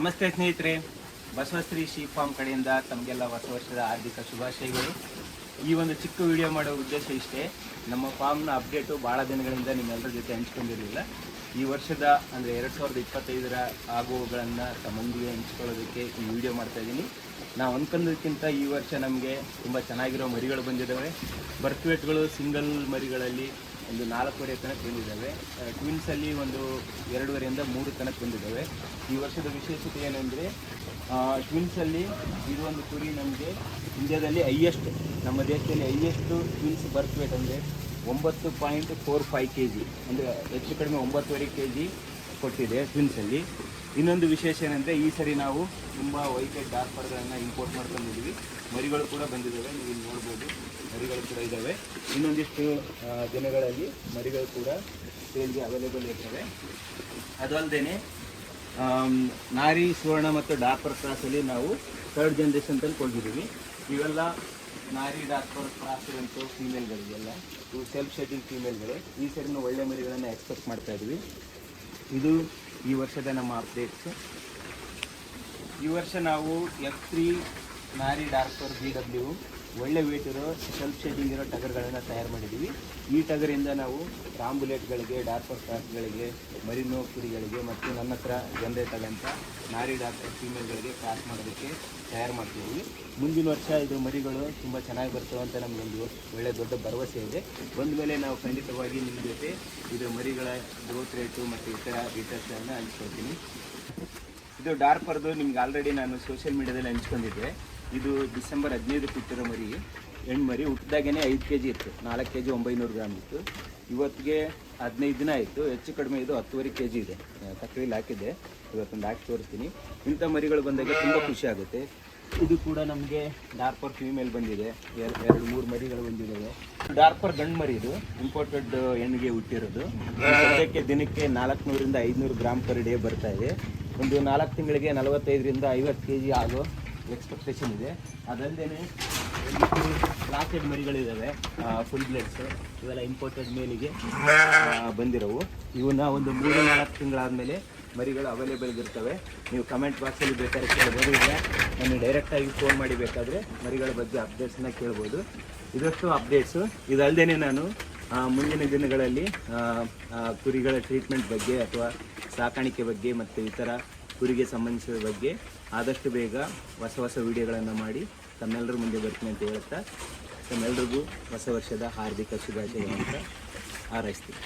ನಮಸ್ತೆ ಸ್ನೇಹಿತರೆ, ಬಸವಶ್ರೀ ಶೀ ಫಾರ್ಮ್ ಕಡೆಯಿಂದ ತಮಗೆಲ್ಲ ಹೊಸ ವರ್ಷದ ಹಾರ್ದಿಕ ಶುಭಾಶಯಗಳು. ಈ ಒಂದು ಚಿಕ್ಕ ವಿಡಿಯೋ ಮಾಡೋ ಉದ್ದೇಶ ಇಷ್ಟೇ. ನಮ್ಮ ಫಾರ್ಮ್ನ ಅಪ್ಡೇಟು ಭಾಳ ದಿನಗಳಿಂದ ನಿಮ್ಮೆಲ್ಲರ ಜೊತೆ ಹಂಚ್ಕೊಂಡಿರಲಿಲ್ಲ. ಈ ವರ್ಷದ ಅಂದರೆ ಎರಡು ಸಾವಿರದ ಇಪ್ಪತ್ತೈದರ ಆಗುವಗಳನ್ನು ತಮ್ಮೊಂದಿಗೆ ಹಂಚ್ಕೊಳ್ಳೋದಕ್ಕೆ ಈ ವಿಡಿಯೋ ಮಾಡ್ತಾ ಇದ್ದೀನಿ. ನಾವು ಅಂದ್ಕೊಂಡದಕ್ಕಿಂತ ಈ ವರ್ಷ ನಮಗೆ ತುಂಬ ಚೆನ್ನಾಗಿರೋ ಮರಿಗಳು ಬಂದಿದ್ದಾವೆ ಬರ್ತ್ವೇಟ್ಗಳು ಸಿಂಗಲ್ ಮರಿಗಳಲ್ಲಿ ಒಂದು ನಾಲ್ಕೂವರೆ ತನಕ ಬಂದಿದ್ದಾವೆ ಟ್ವಿನ್ಸಲ್ಲಿ ಒಂದು ಎರಡೂವರೆಯಿಂದ ಮೂರು ತನಕ ಬಂದಿದ್ದಾವೆ ಈ ವರ್ಷದ ವಿಶೇಷತೆ ಏನೆಂದರೆ ಟ್ವಿನ್ಸಲ್ಲಿ ಇದು ಒಂದು ಕುರಿ ನಮಗೆ ಇಂಡಿಯಾದಲ್ಲಿ ಹೈಯೆಸ್ಟ್ ನಮ್ಮ ದೇಶದಲ್ಲಿ ಹೈಯೆಸ್ಟ್ ಟ್ವಿನ್ಸ್ ಬರ್ತ್ ವೇಟ್ ಅಂದರೆ ಒಂಬತ್ತು point four five K G ಅಂದರೆ ಹೆಚ್ಚು ಕಡಿಮೆ ಒಂಬತ್ತುವರೆ ಕೆ ಜಿ ಕೊಟ್ಟಿದೆ ಟ್ವಿನ್ಸಲ್ಲಿ ಇನ್ನೊಂದು ವಿಶೇಷ ಏನಂದರೆ, ಈ ಸರಿ ನಾವು ತುಂಬ ವೈಕೆಟ್ ಡಾರ್ಪರ್ಗಳನ್ನು ಇಂಪೋರ್ಟ್ ಮಾಡ್ಕೊಂಡಿದ್ದೀವಿ ಮರಿಗಳು ಕೂಡ ಬಂದಿದ್ದಾವೆ ನೀವು ಇಲ್ಲಿ ನೋಡ್ಬೋದು. ಮರಿಗಳು ಕೂಡ ಇದ್ದಾವೆ ಇನ್ನೊಂದಿಷ್ಟು ದಿನಗಳಲ್ಲಿ ಮರಿಗಳು ಕೂಡ ಸೇಲ್ಗೆ ಅವೈಲೇಬಲ್ ಇರ್ತವೆ. ಅದಲ್ಲದೆ ನಾರಿ, ಸುವರ್ಣ ಮತ್ತು ಡಾರ್ಪರ್ ಕ್ರಾಸಲ್ಲಿ ನಾವು ಥರ್ಡ್ ಜನ್ರೇಷನ್ ತಂದುಕೊಂಡಿದ್ದೀವಿ ಇವೆಲ್ಲ ನಾರಿ, ಡಾರ್ಪರ್ ಕ್ರಾಸ್ ಇರುವಂಥ ಫೀಮೇಲ್ಗಳಿಗೆಲ್ಲ ಇವು ಸೆಲ್ಫ್ ಶೆಡ್ಡಿಂಗ್ ಫೀಮೇಲ್ಗಳು ಈ ಸರಿನೂ ಒಳ್ಳೆ ಮರಿಗಳನ್ನು ಎಕ್ಸ್ಪೆಕ್ಟ್ ಮಾಡ್ತಾ ಇದ್ವಿ. ಇದು ಈ ವರ್ಷದ ನಮ್ಮ ಅಪ್ಡೇಟ್ಸ್ ಈ ವರ್ಷ ನಾವು ಎಫ್ ತ್ರೀ ಮ್ಯಾರಿ ಡಾರ್ಕರ್ ಬಿ ಡಬ್ಲ್ಯೂ ಒಳ್ಳೆ ವೇಟ್ ಇರೋ ಸೆಲ್ಫ್ ಶೇಡಿಂಗ್ ಇರೋ ಟಗರ್ಗಳನ್ನು ತಯಾರು ಮಾಡಿದ್ದೀವಿ ಈ ಟಗರಿಂದ ನಾವು ರಾಂಬುಲೆಟ್ಗಳಿಗೆ, ಡಾರ್ಪರ್ ಕ್ರಾಸ್ಗಳಿಗೆ ಮರಿನೋ ಕುರಿಗಳಿಗೆ ಮತ್ತು ನನ್ನ ಹತ್ರ ಜನರೇಟ್ ಆಗಂತ ನಾರಿ ಡಾರ್ಪರ್ ಫೀಮೇಲ್ಗಳಿಗೆ ಕ್ರಾಸ್ ಮಾಡೋದಕ್ಕೆ ತಯಾರು ಮಾಡ್ತಿದ್ದೀವಿ ಮುಂದಿನ ವರ್ಷ ಇದು ಮರಿಗಳು ತುಂಬ ಚೆನ್ನಾಗಿ ಬರ್ತವೆ ಅಂತ ನಮಗೊಂದು ಒಳ್ಳೆ ದೊಡ್ಡ ಭರವಸೆ ಇದೆ. ಬಂದ ಮೇಲೆ ನಾವು ಖಂಡಿತವಾಗಿ ನಿಮ್ಮ ಜೊತೆ ಇದು ಮರಿಗಳ ಗ್ರೋತ್ ರೇಟು ಮತ್ತು ಇತರ ಡೀಟೇಲ್ಸ್ಗಳನ್ನ ಹಂಚ್ಕೊಳ್ತೀನಿ. ಇದು ಡಾರ್ಪರ್ದು ನಿಮ್ಗೆ ಆಲ್ರೆಡಿ ನಾನು ಸೋಷಿಯಲ್ ಮೀಡಿಯಾದಲ್ಲಿ ಹಂಚ್ಕೊಂಡಿದ್ದೆ. ಇದು ಡಿಸೆಂಬರ್ ಹದಿನೈದು ಇಟ್ಟಿರೋ ಮರಿ ಮರಿ ಹುಟ್ಟಿದಾಗೇ ಐದು ಕೆ ಜಿ ಇತ್ತು. ನಾಲ್ಕು ಕೆ ಜಿ ಒಂಬೈನೂರು ಗ್ರಾಮ್ ಇತ್ತು. ಇವತ್ತಿಗೆ ಹದಿನೈದು ದಿನ ಆಯಿತು. ಹೆಚ್ಚು ಕಡಿಮೆ ಇದು ಹತ್ತುವರೆ ಕೆ ಜಿ ಇದೆ ತಕ್ಕಡಿಲಿ ಹಾಕಿದ್ದೆ. ಇವತ್ತೊಂದು ಹಾಕಿ ತೋರಿಸ್ತೀನಿ. ಇಂಥ ಮರಿಗಳು ಬಂದಾಗ ತುಂಬ ಖುಷಿ ಆಗುತ್ತೆ. ಇದು ಕೂಡ ನಮಗೆ ಡಾರ್ಪರ್ ಫೀಮೇಲ್ ಬಂದಿದೆ. ಎರ್- ಎರಡು, ಮೂರು ಮರಿಗಳು ಬಂದಿದ್ದಾವೆ. ಡಾರ್ಪರ್ ಗಂಡು ಮರಿ ಇದು. ಇಂಪೋರ್ಟೆಡ್ ಹೆಣ್ಣಿಗೆ ಹುಟ್ಟಿರೋದು. ಅದಕ್ಕೆ ದಿನಕ್ಕೆ ನಾಲ್ಕುನೂರಿಂದ ಐದುನೂರು ಗ್ರಾಮ್ ಪರ್ ಡೇ ಬರ್ತಾ ಇದೆ. ಒಂದು ನಾಲ್ಕು ತಿಂಗಳಿಗೆ ನಲವತ್ತೈದರಿಂದ ಐವತ್ತು ಕೆ ಜಿ ಆಗೋ ಎಕ್ಸ್ಪೆಕ್ಟೇಷನ್ ಇದೆ. ಅದಲ್ಲದೆ ಲಾಕೆಡ್ ಮರಿಗಳಿದ್ದಾವೆ ಫುಲ್ ಬ್ಲೆಡ್ಸ್ ಇವೆಲ್ಲ ಇಂಪೋರ್ಟೆಡ್ ಮೇಲಿಗೆ ಬಂದಿರೋವು. ಇವನ್ನ ಒಂದು ಮೂರು ನಾಲ್ಕು ತಿಂಗಳಾದಮೇಲೆ ಮರಿಗಳು ಅವೈಲೇಬಲ್ ಇರ್ತವೆ. ನೀವು ಕಮೆಂಟ್ ಬಾಕ್ಸಲ್ಲಿ ಬೇಕಾದ್ರೆ ಕೇಳ್ಬೋದು. ಇಲ್ಲ, ನಾನು ಡೈರೆಕ್ಟಾಗಿ ಫೋನ್ ಮಾಡಿ ಬೇಕಾದರೆ ಮರಿಗಳ ಬಗ್ಗೆ ಅಪ್ಡೇಟ್ಸನ್ನ ಕೇಳ್ಬೋದು. ಇದಷ್ಟು ಅಪ್ಡೇಟ್ಸು ಇದಲ್ಲದೆ ನಾನು ಮುಂದಿನ ದಿನಗಳಲ್ಲಿ ಕುರಿಗಳ ಟ್ರೀಟ್ಮೆಂಟ್ ಬಗ್ಗೆ ಅಥವಾ ಸಾಕಾಣಿಕೆ ಬಗ್ಗೆ ಮತ್ತು ಇತರ ಕುರಿಗೆ ಸಂಬಂಧಿಸಿದ ಬಗ್ಗೆ ಆದಷ್ಟು ಬೇಗ ಹೊಸ ಹೊಸ ವಿಡಿಯೋಗಳನ್ನು ಮಾಡಿ ತಮ್ಮೆಲ್ಲರ ಮುಂದೆ ಬರ್ತೀನಿ ಅಂತ ಹೇಳ್ತಾ ತಮ್ಮೆಲ್ಲರಿಗೂ ಹೊಸ ವರ್ಷದ ಹಾರ್ದಿಕ ಶುಭಾಶಯ ಅಂತ ಹಾರೈಸ್ತೀನಿ.